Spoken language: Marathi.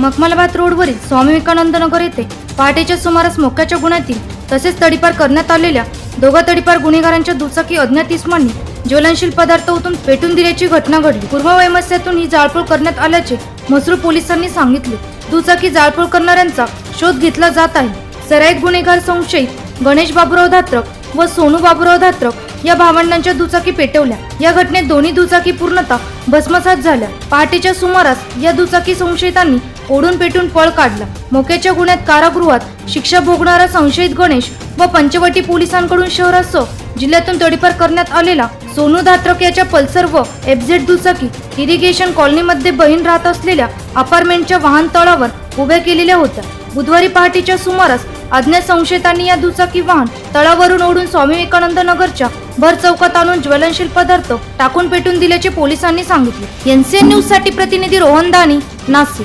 मखमलाबाद रोडवरील स्वामी विवेकानंद नगर येथे पहाटेच्या सुमारास मोक्याच्या गुन्ह्यातील तसेच तडीपार करण्यात आलेल्या दोघा तडीपार गुन्हेगारांच्या दुचाकी अज्ञात इस्मांनी ज्वलनशील पदार्थ ओतून पेटून दिल्याची घटना घडली. पूर्ववैमस्यातून ही जाळपोळ करण्यात आल्याचे मसरूळ पोलिसांनी सांगितले. दुचाकी जाळपोळ करणाऱ्यांचा शोध घेतला जात आहे. सराईत गुन्हेगार संशयित गणेश बाबुराव धात्रक व सोनू बाबुराव धात्रक या भावंडांच्या दुचाकी पेटवल्या. या घटनेत दोन्ही दुचाकी पूर्णतः भस्मसात झाल्या. पहाटेच्या सुमारास या दुचाकी संशयितांनी ओढून पेटून पळ काढला. मोक्याच्या गुन्ह्यात कारागृहात शिक्षा भोगणारा संशयित गणेश व पंचवटी पोलिसांकडून शहरासह जिल्ह्यातून तडीपार करण्यात आलेला सोनू धात्रक याच्या पल्सर व एफझेड दुचाकी इरिगेशन कॉलनीमध्ये बहीण राहत असलेल्या अपार्टमेंटच्या वाहन तळावर उभ्या केलेल्या होत्या. बुधवारी पहाटेच्या सुमारास अज्ञात संशयितांनी या दुचाकी वाहन तळावरून ओढून स्वामी विवेकानंद नगरच्या भर चौकात आणून ज्वलनशील पदार्थ टाकून पेटून दिल्याचे पोलिसांनी सांगितले. एनसीएन न्यूजसाठी प्रतिनिधी रोहन दानी नाशिक.